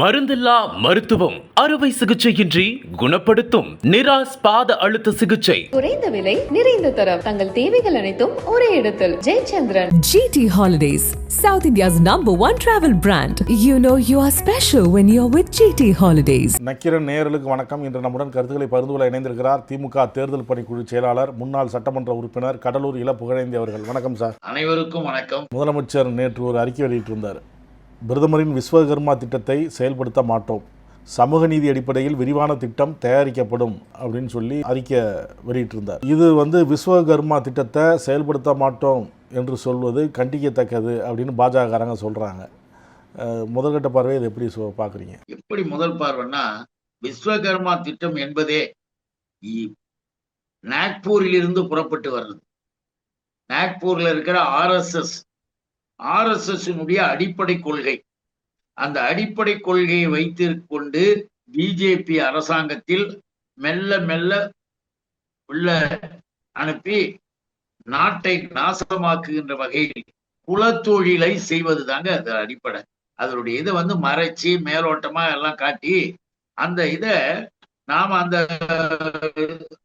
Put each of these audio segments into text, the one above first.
மருந்தில்லா மருத்துவம். அறுவை சிகிச்சையின்றி குணப்படுத்தும் நிராஸ் பாத அழுத்த சிகிச்சை. குறைந்த விலை நிறைந்த தரம். தங்கள் தேவைகள் அனைத்தும் ஒரே இடத்தில். Jayachandran. GT Holidays, South India's number one travel brand. You know you are special when you're with GT Holidays. Nakkheeran நேயர்களுக்கு வணக்கம். இன்று நம்முடன் கருத்துக்களை பகிர்ந்து கொள்ள இணைந்திருக்கிறார் திமுக தேர்தல் பணிக்குழு செயலாளர் முன்னாள் சட்டமன்ற உறுப்பினர் கடலூர் இள புகழேந்தி அவர்கள். வணக்கம் சார். அனைவருக்கும் வணக்கம். முதலமைச்சர் நேற்று ஒரு அறிக்கை வெளியிட்டிருந்தார். பிரதமரின் விஸ்வகர்மா திட்டத்தை செயல்படுத்த மாட்டோம். சமூக நீதி அடிப்படையில் விரிவான திட்டம் தயாரிக்கப்படும் அப்படின்னு சொல்லி அறிக்கை வெளியிட்டிருந்தார். இது வந்து விஸ்வகர்மா திட்டத்தை செயல்படுத்த மாட்டோம் என்று சொல்வது கண்டிக்கத்தக்கது அப்படின்னு பாஜகக்காரங்க சொல்கிறாங்க முதல்கட்ட பார்வை இதை எப்படி சொ பார்க்குறீங்க? எப்படி முதல் பார்வைன்னா விஸ்வகர்மா திட்டம் என்பதே இ- நாக்பூரில் இருந்து புறப்பட்டு வர்றது. நாக்பூரில் இருக்கிற ஆர்எஸ்எஸ் ஆர் எஸ் எஸ் அடிப்படை கொள்கை. அந்த அடிப்படை கொள்கையை வைத்திருக்கொண்டு பிஜேபி அரசாங்கத்தில் மெல்ல மெல்ல உள்ள அனுப்பி நாட்டை நாசமாக்குகின்ற வகையில் குலத்தொழிலை செய்வது தாங்க அது அடிப்படை. அதனுடைய இதை வந்து மறைச்சு மேலோட்டமா எல்லாம் காட்டி அந்த இத நாம அந்த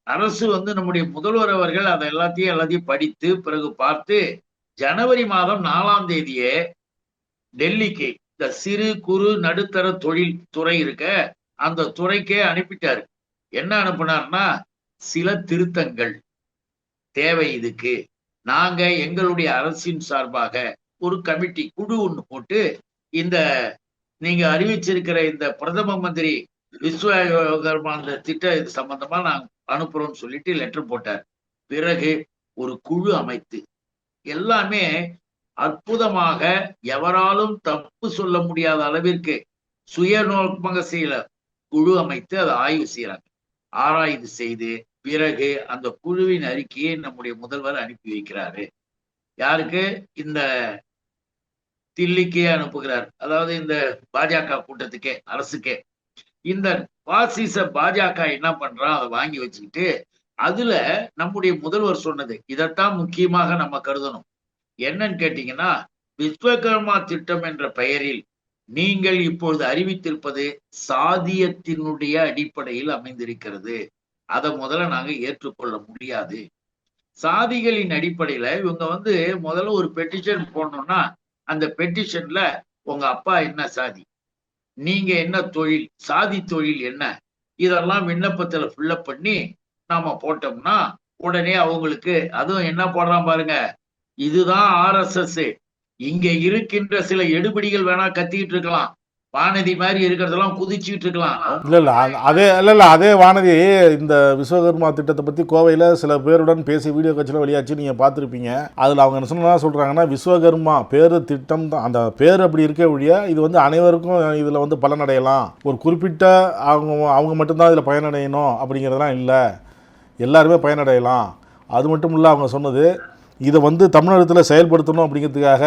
அரசு வந்து நம்முடைய முதல்வர் அவர்கள் அதை எல்லாத்தையும் எல்லாத்தையும் படித்து பிறகு பார்த்து ஜனவரி மாதம் நாலாம் தேதியே டெல்லிக்கு இந்த சிறு குறு நடுத்தர தொழில் துறை இருக்க அந்த துறைக்கே அனுப்பிட்டாரு. என்ன அனுப்புனார்னா சில திருத்தங்கள். தேவை இதுக்கு. நாங்க எங்களுடைய அரசின் சார்பாக ஒரு கமிட்டி குழு ஒன்று போட்டு இந்த நீங்க அறிவிச்சிருக்கிற இந்த பிரதம மந்திரி விஸ்வகர்மா அந்த திட்ட இது சம்பந்தமா நாங்க அனுப்புறோம்னு சொல்லிட்டு லெட்டர் போட்டார். பிறகு ஒரு குழு அமைத்து எல்லாமே அற்புதமாக எவராலும் தப்பு சொல்ல முடியாத அளவிற்கு சுயநோக்கமாக செய்யல குழு அமைத்து அதை ஆய்வு செய்யறாங்க ஆராய்வு செய்து பிறகு அந்த குழுவின் அறிக்கையை நம்முடைய முதல்வர் அனுப்பி வைக்கிறாரு. யாருக்கு? இந்த தில்லிக்கே அனுப்புகிறார். அதாவது இந்த பாஜக கூட்டத்துக்கே அரசுக்கே. இந்த பாசிச பாஜக என்ன பண்றான்? அதை வாங்கி வச்சுக்கிட்டு அதுல நம்முடைய முதல்வர் சொன்னது இதைத்தான் முக்கியமாக நம்ம கருதணும். என்னன்னு கேட்டீங்கன்னா விஸ்வகர்மா திட்டம் என்ற பெயரில் நீங்கள் இப்பொழுது அறிவித்திருப்பது சாதியத்தினுடைய அடிப்படையில் அமைந்திருக்கிறது. அதை முதல்ல நாங்க ஏற்றுக்கொள்ள முடியாது. சாதிகளின் அடிப்படையில இவங்க வந்து முதல்ல ஒரு பெட்டிஷன் போடணும்னா அந்த பெட்டிஷன்ல உங்க அப்பா என்ன சாதி? நீங்க என்ன தொழில்? சாதி தொழில் என்ன? இதெல்லாம் விண்ணப்பத்துல ஃபில்லப் பண்ணி நாம போட்டோம்னா உடனே அவங்களுக்கு அதுவும் என்ன போடுறான் பாருங்க இதுதான் ஆர்எஸ்எஸ். இங்க இருக்கின்ற சில எடுபிடிகள் வேணா கத்திக்கிட்டு இருக்கலாம். வானதி மாதிரி இருக்கிறதெல்லாம் குதிச்சுட்டு இருக்கலாம். இல்ல இல்ல அதே இல்ல இல்ல அதே வானதி இந்த விஸ்வகர்மா திட்டத்தை பற்றி கோவையில் சில பேருடன் பேசி வீடியோ காட்சியில வெளியாச்சு நீங்கள் பார்த்துருப்பீங்க. அதில் அவங்க என்ன சொன்னா சொல்கிறாங்கன்னா விஸ்வகர்மா பேர் திட்டம் தான் அந்த பேர் அப்படி இருக்க ஒழிய இது வந்து அனைவருக்கும் இதில் வந்து பலனடையலாம். ஒரு குறிப்பிட்ட அவங்க அவங்க மட்டும்தான் இதில் பயனடையணும் அப்படிங்கிறதெல்லாம் இல்லை. எல்லாருமே பயனடையலாம். அது மட்டும் இல்லை அவங்க சொன்னது இதை வந்து தமிழகத்தில் செயல்படுத்தணும் அப்படிங்கிறதுக்காக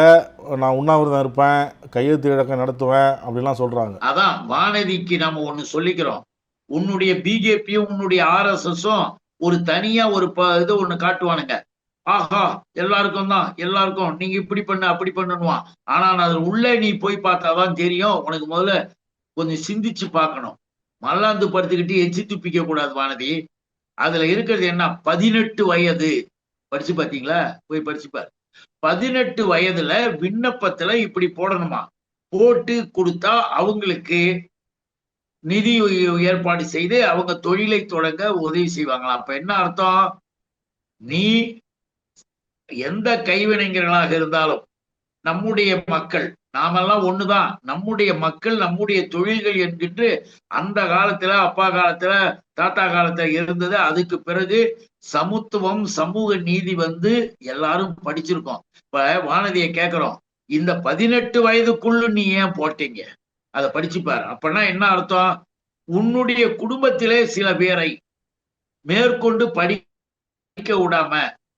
நான் உண்ணாவிரதம் இருப்பேன் கையெழுத்து இழக்கம் நடத்துவேன் அப்படிலாம் சொல்கிறாங்க அதான் வானதிக்கு நம்ம ஒன்று சொல்லிக்கிறோம். உன்னுடைய பிஜேபியும் உன்னுடைய ஆர்எஸ்எஸும் ஒரு தனியா ஒரு ப இது ஒன்று காட்டுவானுங்க. ஆஹா எல்லாருக்கும் தான் எல்லாருக்கும் நீங்க இப்படி பண்ணு அப்படி பண்ணுவான் ஆனா அதில் உள்ளே நீ போய் பார்த்தாதான் தெரியும். உனக்கு முதல்ல கொஞ்சம் சிந்திச்சு பார்க்கணும். மல்லாந்து படுத்துக்கிட்டு எச்சி துப்பிக்க கூடாது வானதி. அதுல இருக்கிறது என்ன? பதினெட்டு வயது. படிச்சு பாத்தீங்களா? போய் படிச்சு பாரு. பதினெட்டு வயதுல விண்ணப்பத்துல இப்படி போடணுமா? போட்டு கொடுத்தா அவங்களுக்கு நிதி ஏற்பாடு செய்து அவங்க தொழிலை தொடங்க உதவி செய்வாங்களாம் அப்ப என்ன அர்த்தம்? நீ எந்த கைவினைஞர்களாக இருந்தாலும் நம்முடைய மக்கள் நாமெல்லாம் ஒண்ணுதான். நம்முடைய மக்கள் நம்முடைய தொழில்கள் என்கின்று அந்த காலத்துல அப்பா காலத்துல தாத்தா காலத்துல இருந்தது. அதுக்கு பிறகு சமத்துவம் சமூக நீதி வந்து எல்லாரும் படிச்சிருக்கோம். இப்ப வானதியை கேக்குறோம். இந்த பதினெட்டு வயதுக்குள்ள நீ ஏன் போட்டீங்க? அதை படிச்சு பாரு அப்படின்னா என்ன அர்த்தம்? உன்னுடைய குடும்பத்திலே சில பேரை மேற்கொண்டு படிக்க விடாம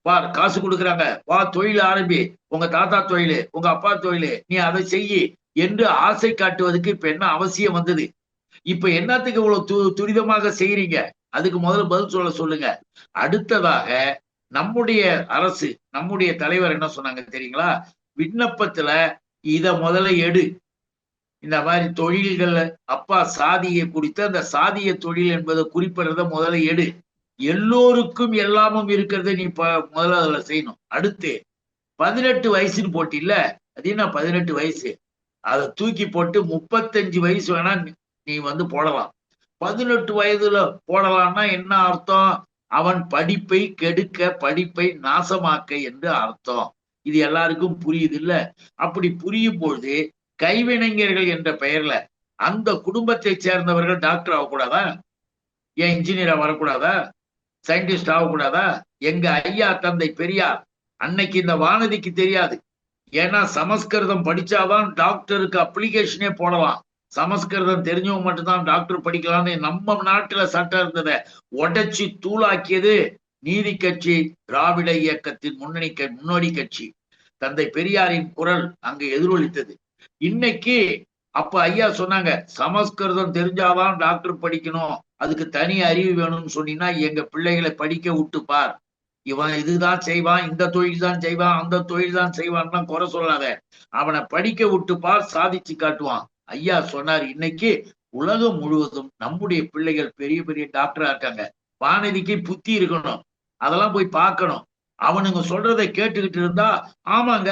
வா காசு கொடுக்குறாங்க. வா தொழில் ஆரம்பி. உங்க தாத்தா தொழில் உங்க அப்பா தொழில் நீ அதை செய்யி என்று ஆசை காட்டுவதற்கு இப்ப என்ன அவசியம் வந்தது? இப்ப என்னத்துக்கு இவ்வளவு து துரிதமாக செய்யறீங்க அதுக்கு முதல்ல பதில் சொல்ல சொல்லுங்க. அடுத்ததாக நம்முடைய அரசு நம்முடைய தலைவர் என்ன சொன்னாங்க தெரியுங்களா? விண்ணப்பத்துல இத முதல்ல எடு. இந்த மாதிரி தொழில்கள் அப்பா சாதியை குறித்து அந்த சாதிய தொழில் என்பதை குறிப்பிடுறத முதல்ல எடு. எல்லோருக்கும் எல்லாமும் இருக்கிறத நீ ப முதல்ல அதில் செய்யணும். அடுத்து பதினெட்டு வயசுன்னு போட்டில்ல அது என்ன பதினெட்டு வயசு? அதை தூக்கி போட்டு முப்பத்தஞ்சு வயசு வேணா நீ- நீ வந்து போடலாம். பதினெட்டு வயதுல போடலாம்னா என்ன அர்த்தம்? அவன் படிப்பை கெடுக்க படிப்பை நாசமாக்க என்று அர்த்தம். இது எல்லாருக்கும் புரியுது இல்ல அப்படி புரியும் பொழுது கைவினைஞர்கள் என்ற பெயர்ல அந்த குடும்பத்தை சேர்ந்தவர்கள் டாக்டர் ஆகக்கூடாதா? ஏன் இன்ஜினியரா வரக்கூடாதா? சயின்டிஸ்ட் ஆகக்கூடாதா? எங்க ஐயா தந்தை பெரியார். அன்னைக்கு இந்த வானதிக்கு தெரியாது. ஏன்னா சமஸ்கிருதம் படிச்சாதான் டாக்டருக்கு அப்ளிகேஷனே போடலாம். சமஸ்கிருதம் தெரிஞ்சவங்க மட்டும்தான் டாக்டர் படிக்கலாம்னு நம்ம நாட்டுல சட்டம் இருந்ததை உடைச்சு தூளாக்கியது நீதி கட்சி திராவிட இயக்கத்தின் முன்னணி முன்னோடி கட்சி. தந்தை பெரியாரின் குரல் அங்கு எதிரொலித்தது. இன்னைக்கு அப்ப ஐயா சொன்னாங்க சமஸ்கிருதம் தெரிஞ்சாதான் டாக்டர் படிக்கணும். அதுக்கு தனி அறிவு வேணும்னு சொன்னீங்கன்னா எங்க பிள்ளைகளை படிக்க விட்டு பார். இவன் இதுதான் செய்வான் இந்த தொழில் தான் செய்வான் அந்த தொழில் தான் செய்வான்லாம் குறை சொல்லாத. அவனை படிக்க விட்டு பார் சாதிச்சு காட்டுவான். ஐயா சொன்னார் இன்னைக்கு உலகம் முழுவதும் நம்முடைய பிள்ளைகள் பெரிய பெரிய டாக்டரா இருக்காங்க. வானதிக்கு புத்தி இருக்கணும். அதெல்லாம் போய் பார்க்கணும். அவனுங்க சொல்றதை கேட்டுக்கிட்டு இருந்தா ஆமாங்க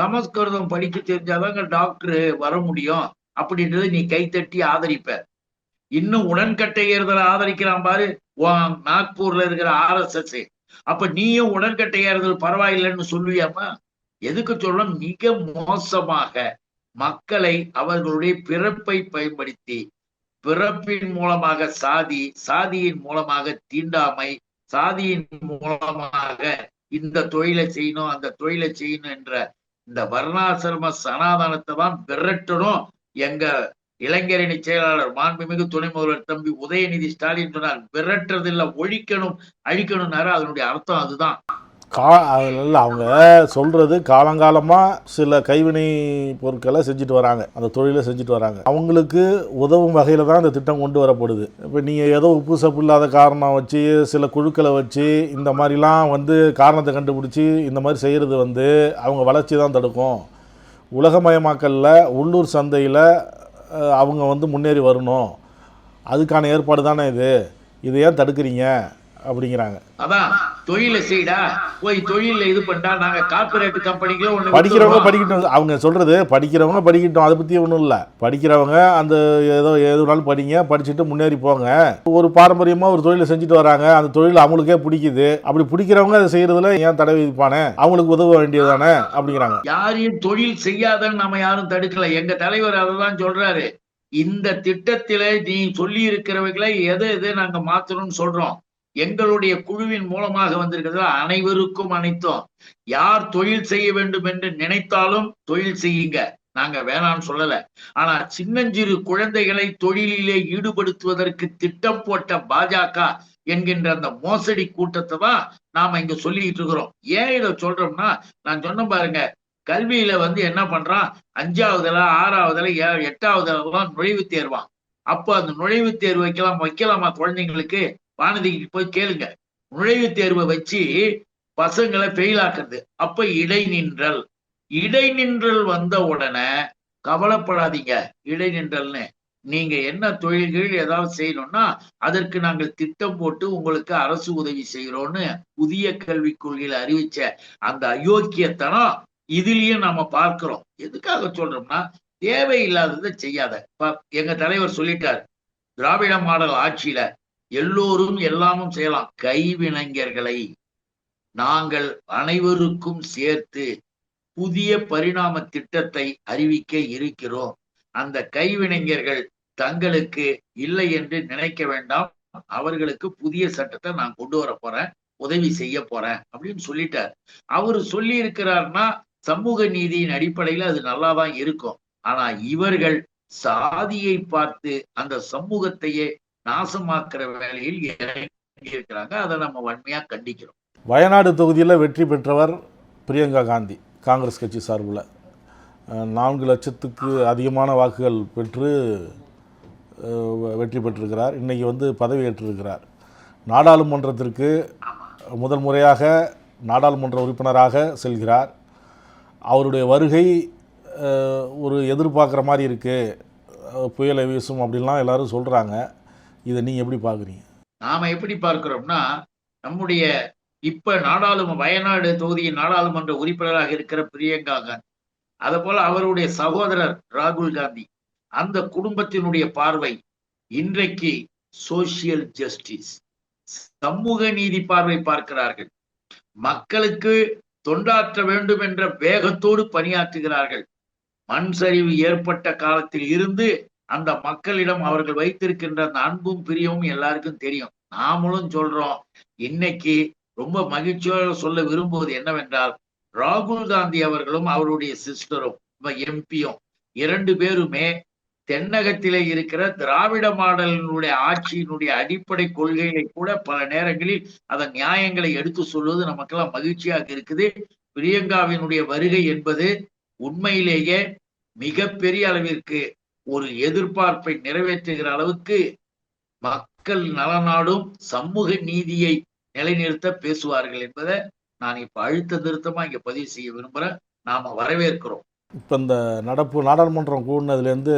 சமஸ்கிருதம் படிக்க தெரிஞ்சாதாங்க டாக்டர் வர முடியும். அப்படின்றத நீ கைத்தட்டி ஆதரிப்ப. இன்னும் உடன்கட்டை ஏறுதலை ஆதரிக்கிறான் பாரு. நாக்பூர்ல இருக்கிற ஆர்எஸ்எஸ் அப்ப நீயும் உடன்கட்டை ஏறுதல் பரவாயில்லைன்னு சொல்லுவியாமா எதுக்கு சொல்ல மிக மோசமாக மக்களை அவர்களுடைய பிறப்பை பயன்படுத்தி பிறப்பின் மூலமாக சாதி சாதியின் மூலமாக தீண்டாமை சாதியின் மூலமாக இந்த தொழிலை செய்யணும் அந்த தொழிலை செய்யணும் என்ற இந்த வர்ணாசிரம சனாதனத்தை தான் விரட்டணும். எங்க இளைஞரணி செயலாளர் மாண்புமிகு துணை முதல்வர் தம்பி உதயநிதி ஸ்டாலின் சொன்னார் விரட்டுறதில்ல ஒழிக்கணும் அழிக்கணும்னாரு அதனுடைய அர்த்தம் அதுதான். கா அதில் அவங்க சொல்கிறது காலங்காலமாக சில கைவினை பொருட்களை செஞ்சுட்டு வராங்க. அந்த தொழிலை செஞ்சுட்டு வராங்க. அவங்களுக்கு உதவும் வகையில் தான் இந்த திட்டம் கொண்டு வரப்படுது. இப்போ நீங்கள் ஏதோ உப்பு சப்பு இல்லாத காரணம் வச்சு சில குழுக்களை வச்சு இந்த மாதிரிலாம் வந்து காரணத்தை கண்டுபிடிச்சி இந்த மாதிரி செய்கிறது வந்து அவங்க வளர்ச்சி தான் தடுக்கும். உலகமயமாக்கலில் உள்ளூர் சந்தையில் அவங்க வந்து முன்னேறி வரணும். அதுக்கான ஏற்பாடு தானே இது? இதை ஏன் தடுக்கிறீங்க? அப்படிங்கிறாங்க. அதான் தொழிலை செய்டா போய் தொழில இது பண்ணா நாங்க கார்பரேட் கம்பெனிக்கு ஒண்ணு படிக்கிறவங்க. படிக்கட்டும். அவங்க சொல்கிறது படிக்கிறவங்க படிக்கட்டும். அதை பற்றி ஒன்றும் இல்லை. படிக்கிறவங்க அந்த ஏதோ எதுனாலும் படிங்க படிச்சுட்டு முன்னேறி போங்க. ஒரு பாரம்பரியமாக ஒரு தொழிலை செஞ்சுட்டு வராங்க. அந்த தொழில் அவங்களுக்கே பிடிக்குது. அப்படி பிடிக்கிறவங்க அதை செய்கிறதுல ஏன் தடை விதிப்பானே? அவங்களுக்கு உதவ வேண்டியதானே அப்படிங்கிறாங்க. யாரையும் தொழில் செய்யாதன்னு நம்ம யாரும் தடுக்கல. எங்க தலைவர் அததான் சொல்றாரு. இந்த திட்டத்தில நீ சொல்லி இருக்கிறவைகளை எதை எதை நாங்க மாத்தணும்னு சொல்றோம். எங்களுடைய குழுவின் மூலமாக வந்திருக்கிறது. அனைவருக்கும் அனைத்தும். யார் தொழில் செய்ய வேண்டும் என்று நினைத்தாலும் தொழில் செய்யுங்க. நாங்க வேணாம்னு சொல்லல. ஆனா சின்னஞ்சிறு குழந்தைகளை தொழிலிலே ஈடுபடுத்துவதற்கு திட்டம் போட்ட பாஜக என்கின்ற அந்த மோசடி கூட்டத்தை தான் நாம இங்க சொல்லிட்டு இருக்கிறோம். ஏன் இதை சொல்றோம்னா நான் சொன்ன பாருங்க கல்வியில வந்து என்ன பண்றான்? அஞ்சாவதுல ஆறாவதுல ஏ- எட்டாவதுலாம் நுழைவுத் தேர்வான் அப்போ அந்த நுழைவுத் தேர்வு வைக்கலாம் வைக்கலாமா குழந்தைங்களுக்கு? வானதிக்கு போய் கேளுங்க. நுழைவுத் தேர்வை வச்சு பசங்களை ஃபெயில் ஆக்குறது. அப்ப இடைநின்றல் இடைநின்றல் வந்த உடனே கவலைப்படாதீங்க. இடைநின்றல்னு நீங்க என்ன தொழில்கள் ஏதாவது செய்யணும்னா அதற்கு நாங்கள் திட்டம் போட்டு உங்களுக்கு அரசு உதவி செய்யறோம்னு புதிய கல்விக் கொள்கையில அறிவிச்ச அந்த அயோக்கியத்தனம் இதுலயும் நாம பார்க்கிறோம். எதுக்காக சொல்றோம்னா தேவையில்லாததை செய்யாத. ப- எங்க தலைவர் சொல்லிட்டார் திராவிட மாடல் ஆட்சியில எல்லோரும் எல்லாமும் செய்யலாம். கைவினைஞர்களை நாங்கள் அனைவருக்கும் சேர்த்து புதிய பரிணாம திட்டத்தை அறிவிக்க இருக்கிறோம். அந்த கைவினைஞர்கள் தங்களுக்கு இல்லை என்று நினைக்க வேண்டாம். அவர்களுக்கு புதிய சட்டத்தை நான் கொண்டு வர போறேன் உதவி செய்ய போறேன் அப்படின்னு சொல்லிட்டார். அவரு சொல்லி இருக்கிறார்னா சமூக நீதியின் அடிப்படையில அது நல்லாதான் இருக்கும். ஆனா இவர்கள் சாதியை பார்த்து அந்த சமூகத்தையே நாசமாக்குற வேலையில் இறங்கி இருக்கிறாங்க அதை நம்ம வன்மையா கண்டிக்கிறோம். வயநாடு தொகுதியில் வெற்றி பெற்றவர் பிரியங்கா காந்தி காங்கிரஸ் கட்சி சார்பில். நான்கு லட்சத்துக்கு அதிகமான வாக்குகள் பெற்று வெற்றி பெற்றிருக்கிறார். இன்றைக்கி வந்து பதவியேற்றிருக்கிறார். நாடாளுமன்றத்திற்கு முதல் முறையாக நாடாளுமன்ற உறுப்பினராக செல்கிறார். அவருடைய வருகை ஒரு எதிர்பார்க்குற மாதிரி இருக்குது புயலை வீசும் அப்படின்லாம் எல்லாரும் சொல்கிறாங்க இதை நீங்கள் எப்படி பார்க்குறீங்க? நாம எப்படி பார்க்கிறோம்னா நம்முடைய இப்ப நாடாளுமன்ற வயநாடு தொகுதியின் நாடாளுமன்ற உறுப்பினராக இருக்கிற பிரியங்கா காந்தி. அதே போல அவருடைய சகோதரர் ராகுல் காந்தி. அந்த குடும்பத்தினுடைய பார்வை இன்றைக்கு சோசியல் ஜஸ்டிஸ் சமூக நீதி பார்வை பார்க்கிறார்கள். மக்களுக்கு தொண்டாற்ற வேண்டும் என்ற வேகத்தோடு பணியாற்றுகிறார்கள். மண் சரிவு ஏற்பட்ட காலத்தில் இருந்து அந்த மக்களிடம் அவர்கள் வைத்திருக்கின்ற அந்த அன்பும் பிரியமும் எல்லாருக்கும் தெரியும். நாமளும் சொல்றோம் இன்னைக்கு ரொம்ப மகிழ்ச்சியோட சொல்ல விரும்புவது என்னவென்றால் ராகுல் காந்தி அவர்களும் அவருடைய சிஸ்டரும் எம்பியும் இரண்டு பேருமே தென்னகத்திலே இருக்கிற திராவிட மாடலினுடைய ஆட்சியினுடைய அடிப்படை கொள்கைகளை கூட பல நேரங்களில் அதன் நியாயங்களை எடுத்து சொல்வது நமக்கெல்லாம் மகிழ்ச்சியாக இருக்குது. பிரியங்காவினுடைய வருகை என்பது உண்மையிலேயே மிகப்பெரிய அளவிற்கு ஒரு எதிர்பார்ப்பை நிறைவேற்றுகிற அளவுக்கு மக்கள் நலநாடும் சமூக நீதியை நிலைநிறுத்த பேசுவார்கள் என்பதை நான் இப்ப அழுத்த திருத்தமா இங்க பதிவு செய்ய விரும்புறேன். நாம வரவேற்கிறோம். இப்போ இந்த நடப்பு நாடாளுமன்றம் கூடினதுலேருந்து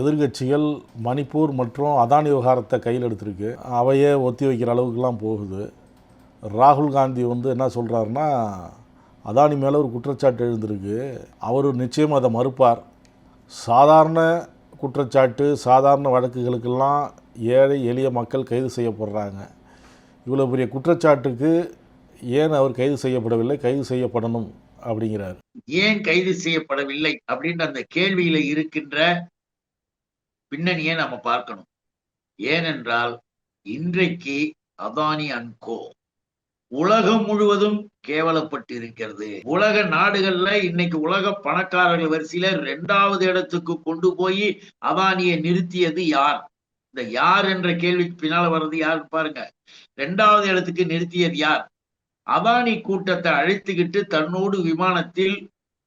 எதிர்க்கட்சிகள் மணிப்பூர் மற்றும் அதானி விவகாரத்தை கையில் எடுத்திருக்கு. அவையே ஒத்தி வைக்கிற அளவுக்குலாம் போகுது. ராகுல் காந்தி வந்து என்ன சொல்கிறாருன்னா அதானி மேலே ஒரு குற்றச்சாட்டு எழுந்திருக்கு. அவர் நிச்சயம் அதை மறுப்பார். சாதாரண குற்றச்சாட்டு சாதாரண வழக்குகளுக்கெல்லாம் ஏழை எளிய மக்கள் கைது செய்யப்படுறாங்க. இவ்வளோ பெரிய குற்றச்சாட்டுக்கு ஏன் அவர் கைது செய்யப்படவில்லை? கைது செய்யப்படணும் அப்படிங்கிறார். ஏன் கைது செய்யப்படவில்லை அப்படின்ற அந்த கேள்வியில இருக்கின்ற பின்னணியை நம்ம பார்க்கணும். ஏனென்றால் இன்றைக்கு அதானி அன்கோ உலகம் முழுவதும் கேவலப்பட்டு இருக்கிறது உலக நாடுகள்ல இன்னைக்கு உலக பணக்காரர்கள் வரிசையில இரண்டாவது இடத்துக்கு கொண்டு போய் அதானியை நிறுத்தியது யார்? இந்த யார் என்ற கேள்விக்கு பின்னால வர்றது யார் பாருங்க. இரண்டாவது இடத்துக்கு நிறுத்தியது யார்? அதானி கூட்டத்தை அழைத்துக்கிட்டு தன்னோடு விமானத்தில்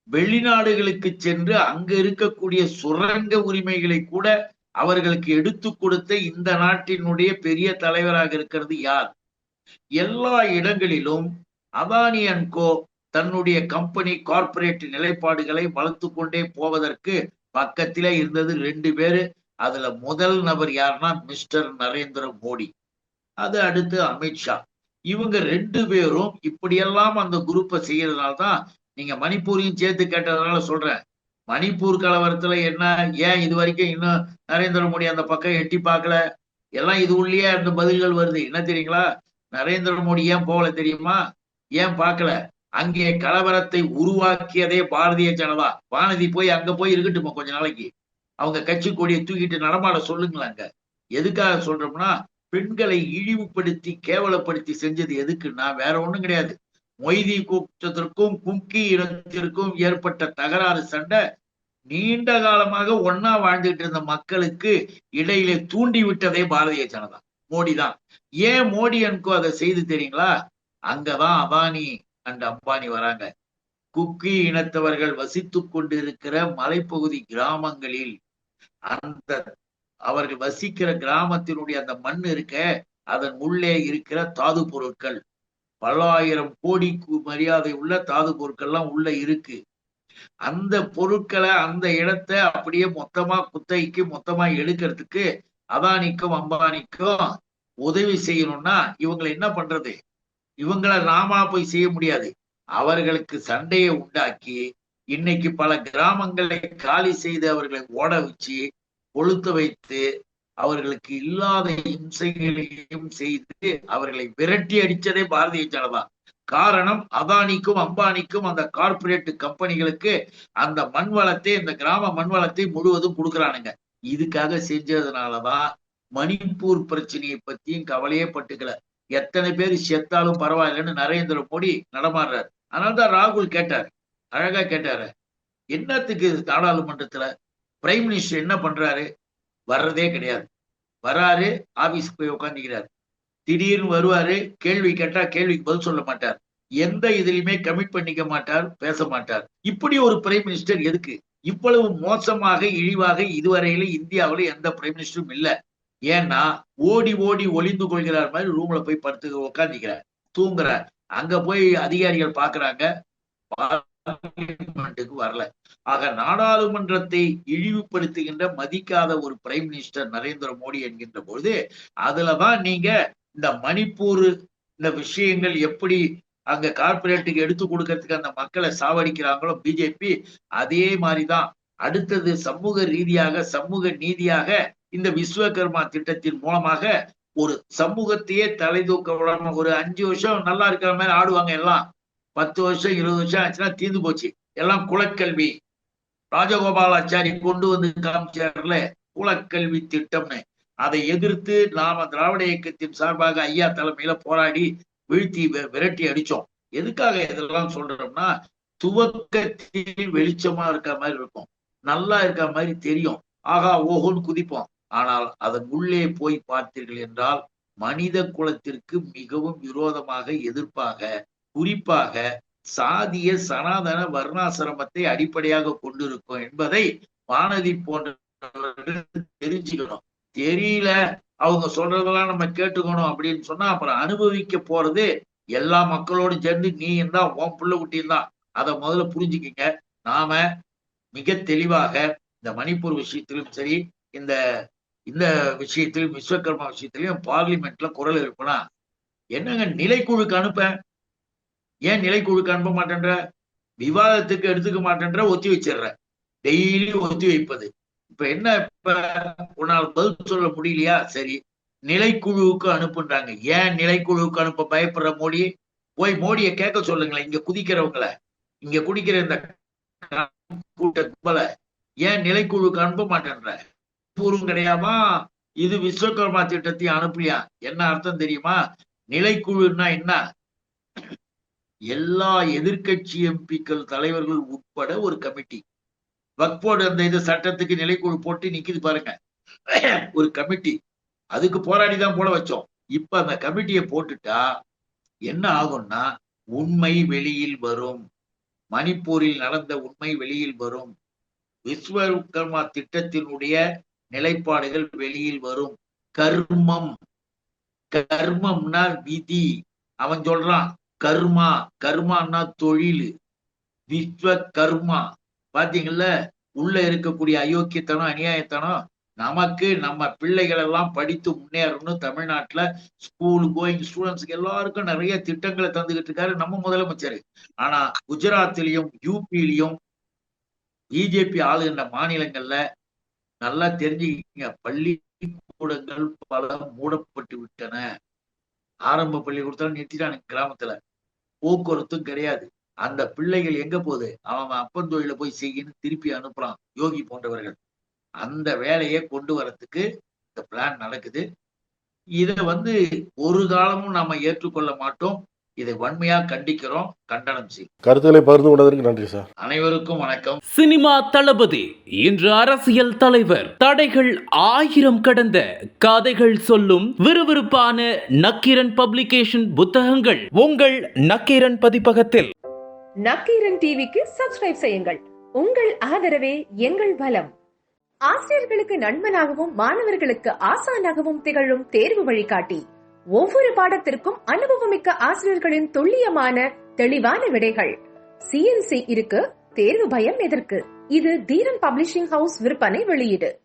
வெளிநாடுகளுக்கு சென்று அங்க இருக்கக்கூடிய சுரங்க உரிமைகளை கூட அவர்களுக்கு எடுத்து கொடுத்த இந்த நாட்டினுடைய பெரிய தலைவராக இருக்கிறது யார்? எல்லா இடங்களிலும் அதானி அன்கோ தன்னுடைய கம்பெனி கார்பரேட் நிலைப்பாடுகளை வளர்த்து கொண்டே போவதற்கு பக்கத்திலே இருந்தது ரெண்டு பேரு. அதுல முதல் நபர் யாருன்னா மிஸ்டர் நரேந்திர மோடி. அது அடுத்து அமித்ஷா இவங்க ரெண்டு பேரும் இப்படியெல்லாம் அந்த குரூப்பை செய்யறதுனால தான் நீங்க மணிப்பூரையும் சேர்த்து கேட்டதுனால சொல்றேன். மணிப்பூர் கலவரத்துல என்ன ஏன் இது வரைக்கும் இன்னும் நரேந்திர மோடி அந்த பக்கம் எட்டி பார்க்கல? எல்லாம் இது உள்ளே அந்த பதில்கள் வருது. என்ன தெரியுங்களா? நரேந்திர மோடி ஏன் போகல தெரியுமா? ஏன் பார்க்கல? அங்கே கலவரத்தை உருவாக்கியதே பாரதிய ஜனதா. வானதி போய் அங்க போய் இருக்கட்டுமா கொஞ்ச நாளைக்கு? அவங்க கட்சி கொடியை தூக்கிட்டு நடமாட சொல்லுங்களேன் அங்க. எதுக்காக சொல்றோம்னா பெண்களை இழிவுபடுத்தி கேவலப்படுத்தி செஞ்சது எதுக்குன்னா வேற ஒண்ணும் கிடையாது. மொய்தி கூட்டத்திற்கும் கும்கி இனத்திற்கும் ஏற்பட்ட தகராறு சண்டை நீண்ட காலமாக ஒன்னா வாழ்ந்துட்டு இருந்த மக்களுக்கு இடையிலே தூண்டி விட்டதே பாரதிய ஜனதா. மோடி தான் ஏன் மோடி அன்கோ அதை செய்து தெரியுங்களா? அங்கதான் அபானி அண்ட் அம்பானி வராங்க. குக்கி இனத்தவர்கள் வசித்துக் கொண்டிருக்கிற மலைப்பகுதி கிராமங்களில் அந்த அவர்கள் வசிக்கிற கிராமத்தினுடைய அந்த மண் இருக்க அதன் உள்ளே இருக்கிற தாது பொருட்கள். பல்லாயிரம் கோடிக்கு மரியாதை உள்ள தாது பொருட்கள்லாம் உள்ள இருக்கு. அந்த பொருட்களை அந்த இடத்த அப்படியே மொத்தமா குத்தகைக்கு மொத்தமா எடுக்கிறதுக்கு அதானிக்கும் அம்பானிக்கும் உதவி செய்யணும்னா இவங்களை என்ன பண்றது? இவங்களை நாமா போய் செய்ய முடியாது. அவர்களுக்கு சண்டையை உண்டாக்கி இன்னைக்கு பல கிராமங்களை காலி செய்து அவர்களை ஓட வச்சு கொளுத்து வைத்து அவர்களுக்கு இல்லாத இம்சைகளையும் செய்து அவர்களை விரட்டி அடிச்சதே பாரதிய ஜனதா. காரணம் அதானிக்கும் அம்பானிக்கும் அந்த கார்ப்பரேட் கம்பெனிகளுக்கு அந்த மண் வளத்தை இந்த கிராம மண் வளத்தை முழுவதும் கொடுக்குறானுங்க. இதுக்காக செஞ்சதுனாலதான் மணிப்பூர் பிரச்சனையை பத்தியும் கவலையே பட்டுக்கல. எத்தனை பேர் செத்தாலும் பரவாயில்லைன்னு நரேந்திர மோடி நடமாடுறாரு. அதனால்தான் ராகுல் கேட்டார். அழகா கேட்டாரு. என்னத்துக்கு நாடாளுமன்றத்துல பிரைம் மினிஸ்டர் என்ன பண்றாரு? வர்றதே கிடையாது. வராரு ஆபீஸ்க்கு போய் உட்காந்துக்கிறாரு திடீர்னு வருவாரு கேள்வி கேட்டா கேள்விக்கு பதில் சொல்ல மாட்டார். எந்த இதுலயுமே கமிட் பண்ணிக்க மாட்டார் பேச மாட்டார். இப்படி ஒரு பிரைம் மினிஸ்டர் எதுக்கு? இவ்வளவு மோசமாக இழிவாக இதுவரையில இந்தியாவுல எந்த பிரைம் மினிஸ்டரும் இல்ல. ஏன்னா ஓடி ஓடி ஒளிந்து கொள்கிறார் மாதிரி ரூம்ல போய் படுத்து உட்காந்துக்கிறார் தூங்குறார். அங்க போய் அதிகாரிகள் பாக்குறாங்க. பார்லிமெண்ட்டுக்கு வரல. ஆக நாடாளுமன்றத்தை இழிவுபடுத்துகின்ற மதிக்காத ஒரு பிரைம் மினிஸ்டர் நரேந்திர மோடி என்கின்ற பொழுது அதுலதான் நீங்க இந்த மணிப்பூர் இந்த விஷயங்கள் எப்படி அங்க கார்பரேட்டுக்கு எடுத்து கொடுக்கறதுக்கு அந்த மக்களை சாவடிக்கிறாங்களோ பிஜேபி அதே மாதிரிதான். அடுத்தது சமூக ரீதியாக சமூக நீதியாக இந்த விஸ்வகர்மா திட்டத்தின் மூலமாக ஒரு சமூகத்தையே தலை தூக்க விடாம ஒரு அஞ்சு வருஷம் நல்லா இருக்கிற மாதிரி ஆடுவாங்க எல்லாம். பத்து வருஷம் இருபது வருஷம் ஆச்சுன்னா தீர்ந்து போச்சு. எல்லாம் குலக்கல்வி. ராஜகோபாலாச்சாரி கொண்டு வந்து காமிச்சார்ல குலக்கல்வி திட்டம்னு. அதை எதிர்த்து நாம திராவிட இயக்கத்தின் சார்பாக ஐயா தலைமையில போராடி வீழ்த்தி வி- விரட்டி அடிச்சோம். எதுக்காக இதெல்லாம் சொல்றோம்னா துவக்கத்தில் வெளிச்சமா இருக்க மாதிரி இருக்கும். நல்லா இருக்க மாதிரி தெரியும். ஆகா ஓஹோன்னு குதிப்போம். ஆனால் அதன் உள்ளே போய் பார்த்தீர்கள் என்றால் மனித குலத்திற்கு மிகவும் விரோதமாக எதிர்ப்பாக குறிப்பாக சாதிய சனாதன வர்ணாசிரமத்தை அடிப்படையாக கொண்டிருக்கும் என்பதை வானதி போன்றவர்கள் தெரிஞ்சுக்கணும். தெரியல. அவங்க சொல்றதெல்லாம் நம்ம கேட்டுக்கணும் அப்படின்னு சொன்னா அப்புறம் அனுபவிக்க போறது எல்லா மக்களோடும் சேர்ந்து நீ தான் உன் புள்ள குட்டியும் தான். அதை முதல்ல புரிஞ்சுக்கிங்க. நாம மிக தெளிவாக இந்த மணிப்பூர் விஷயத்திலும் சரி இந்த இந்த விஷயத்திலும் விஸ்வகர்மா விஷயத்திலையும் பார்லிமெண்ட்ல குரல் எழுப்பினா என்னங்க நிலைக்குழுக்கு அனுப்ப? ஏன் நிலைக்குழுக்கு அனுப்ப மாட்டேன்ற? விவாதத்துக்கு எடுத்துக்க மாட்டேன்ற? ஒத்தி வச்சிடுற. டெய்லி ஒத்தி வைப்பது. இப்ப என்ன இப்ப உன்னால் பதில் சொல்ல முடியலையா? சரி. நிலைக்குழுவுக்கு அனுப்புன்றாங்க. ஏன் நிலைக்குழுவுக்கு அனுப்ப பயப்படுற மோடி? போய் மோடியை கேட்க சொல்லுங்களேன். இங்க குதிக்கிறவங்கள. இங்க குடிக்கிற இந்த கூட்ட கும்பல. ஏன் நிலைக்குழுவுக்கு அனுப்ப மாட்டேன்ற? பூர்வம் கிடையாமா? இது விஸ்வகர்மா திட்டத்தையும் அனுப்பலையா என்ன அர்த்தம் தெரியுமா? நிலைக்குழுன்னா என்ன? எல்லா எதிர்க்கட்சி எம்பிக்கள் தலைவர்கள் உட்பட ஒரு கமிட்டி. வக்போர்டு அந்த இது சட்டத்துக்கு நிலைக்குழு போட்டு நிக்குது பாருங்க. ஒரு கமிட்டி. அதுக்கு போராடி தான் போட வச்சோம். இப்ப அந்த கமிட்டியை போட்டுட்டா என்ன ஆகும்னா உண்மை வெளியில் வரும். மணிப்பூரில் நடந்த உண்மை வெளியில் வரும். விஸ்வகர்மா திட்டத்தினுடைய நிலைப்பாடுகள் வெளியில் வரும். கர்மம். கர்மம்னா விதி. அவன் சொல்றான் கர்மா. கர்மான்னா தொழில். விஸ்வ கர்மா பாத்தீங்கல்ல உள்ள இருக்கக்கூடிய அயோக்கியத்தனம் அநியாயத்தனம் நமக்கு நம்ம பிள்ளைகள் எல்லாம் படித்து முன்னேறணும். தமிழ்நாட்டுல ஸ்கூல் கோயிங் ஸ்டூடெண்ட்ஸ்க்கு எல்லாருக்கும் நிறைய திட்டங்களை தந்துகிட்டு இருக்காரு நம்ம முதலமைச்சர். ஆனா குஜராத்திலையும் யூபிலையும் பிஜேபி ஆளுகின்ற மாநிலங்கள்ல நல்லா தெரிஞ்சுக்கிங்க பள்ளிக்கூடங்கள் பல மூடப்பட்டு விட்டன. ஆரம்ப பள்ளிக்கூடத்துல நிறுத்திட்டானுங்க கிராமத்துல. போக்குவரத்தும் கிடையாது. அந்த பிள்ளைகள் எங்க போகுது? அவன் அப்பன் தொழில போய் செய்யன்னு திருப்பி அனுப்புறான் யோகி போன்றவர்கள். அந்த வேலையை கொண்டு வரத்துக்கு இந்த பிளான் நடக்குது. இதை வந்து ஒரு காலமும் நாம ஏற்றுக்கொள்ள மாட்டோம். இதை வன்மையா கண்டிக்கிறோம். கண்டனம் செய்யும் கருத்துக்களை பகிர்ந்து கொண்டதற்கு நன்றி சார். அனைவருக்கும் வணக்கம். சினிமா தளபதி இன்று அரசியல் தலைவர். தடைகள் ஆயிரம் கடந்த கதைகள் சொல்லும் விறுவிறுப்பான நக்கீரன் பப்ளிகேஷன் புத்தகங்கள் உங்கள் நக்கீரன் பதிப்பகத்தில். நக்கீரன் டிவிக்கு சப்ஸ்கிரைப் செய்யுங்கள். உங்கள் ஆதரவே எங்கள் பலம் ஆசிரியர்களுக்கு நண்பனாகவும் மாணவர்களுக்கு ஆசானாகவும் திகழும் தேர்வு வழிகாட்டி. ஒவ்வொரு பாடத்திற்கும் அனுபவமிக்க ஆசிரியர்களின் துல்லியமான தெளிவான விடைகள். சிஎன்சி இருக்கு தேர்வு பயம் எதற்கு? இது தீரன் பப்ளிஷிங் ஹவுஸ் விற்பனை வெளியீடு.